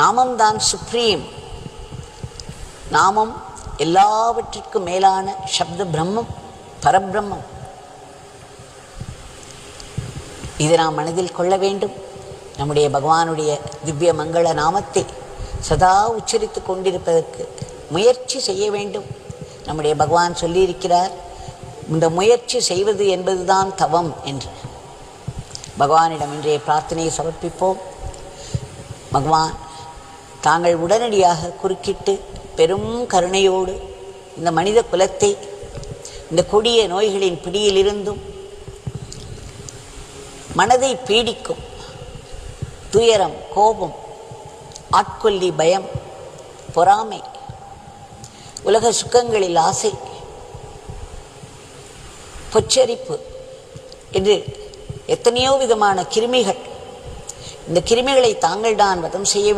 நாமம்தான் supreme. நாமம் எல்லாவற்றிற்கும் மேலான சப்த பிரம்மம் பரபிரம்மம். இதை நாம் மனதில் கொள்ள வேண்டும். நம்முடைய பகவானுடைய திவ்ய மங்கள நாமத்தை சதா உச்சரித்து கொண்டிருப்பதற்கு முயற்சி செய்ய வேண்டும். நம்முடைய பகவான் சொல்லியிருக்கிறார் இந்த முயற்சி செய்வது என்பதுதான் தவம் என்று. பகவானிடம் இன்றைய பிரார்த்தனையை சமர்ப்பிப்போம். பகவான் தாங்கள் உடனடியாக குறுக்கிட்டு பெரும் கருணையோடு இந்த மனித குலத்தை இந்த கொடிய நோய்களின் பிடியிலிருந்தும் மனதை பீடிக்கும் துயரம் கோபம் ஆட்கொல்லி பயம் பொறாமை உலக சுக்கங்களில் ஆசை பொச்சரிப்பு என்று எத்தனையோ விதமான கிருமிகள். இந்த கிருமிகளை தாங்கள் தான் வதம் செய்ய வேண்டும்.